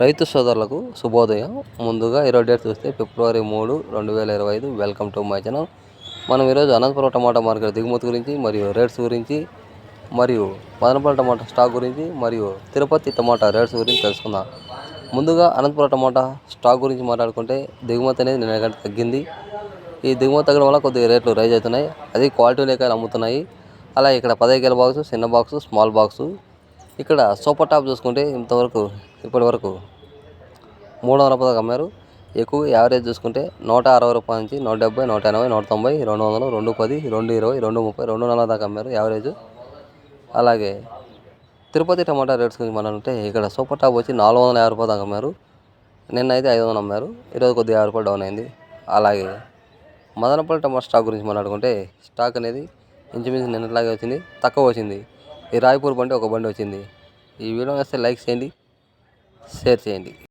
రైతు సోదరులకు శుభోదయం. ముందుగా ఈరోజు డేట్ చూస్తే ఫిబ్రవరి మూడు రెండు వేల ఇరవై ఐదు. Welcome to my channel. మనం ఈరోజు అనంతపురం టమాటా మార్కెట్ దిగుమతి గురించి మరియు రేట్స్ గురించి మరియు మదనపల్లి టమాటా స్టాక్ గురించి మరియు తిరుపతి టమాటా రేట్స్ గురించి తెలుసుకుందాం. ముందుగా అనంతపురం టమాటా స్టాక్ గురించి మాట్లాడుకుంటే దిగుమతి అనేది నిన్న గంట తగ్గింది. ఈ దిగుమతి తగ్గడం వల్ల కొద్దిగా రేట్లు రైజ్ అవుతున్నాయి. అది క్వాలిటీ లేక అమ్ముతున్నాయి. అలా ఇక్కడ పదహైదు బాక్స్ చిన్న బాక్సు స్మాల్ బాక్సు. ఇక్కడ సూపర్ టాప్ చూసుకుంటే ఇంతవరకు ఇప్పటి వరకు మూడు వందల పదకు అమ్మారు ఎక్కువ యావరేజ్ చూసుకుంటే నూట అరవై రూపాయల నుంచి నూట డెబ్బై నూట ఎనభై నూట తొంభై రెండు వందలు రెండు పది రెండు ఇరవై రెండు ముప్పై రెండు నలభై దాకా అమ్మారు యావరేజ్. అలాగే తిరుపతి టమాటా రేట్స్ గురించి మనం అంటే ఇక్కడ సూపర్ టాప్ వచ్చి నాలుగు వందల యాభై రూపాయలు దాకా అమ్మారు నిన్న అయితే ఐదు వందలు అమ్మారు ఈరోజు కొద్దిగా యాభై రూపాయలు డౌన్ అయింది. అలాగే మదనపల్లి టమాటా స్టాక్ గురించి మాట్లాడుకుంటే స్టాక్ అనేది ఇంచుమించు నిన్నట్లాగే వచ్చింది తక్కువ వచ్చింది. ఈ రాయపూర్ బండి ఒక బండి వచ్చింది. ఈ వీడియో వస్తే లైక్ చేయండి షేర్ చేయండి.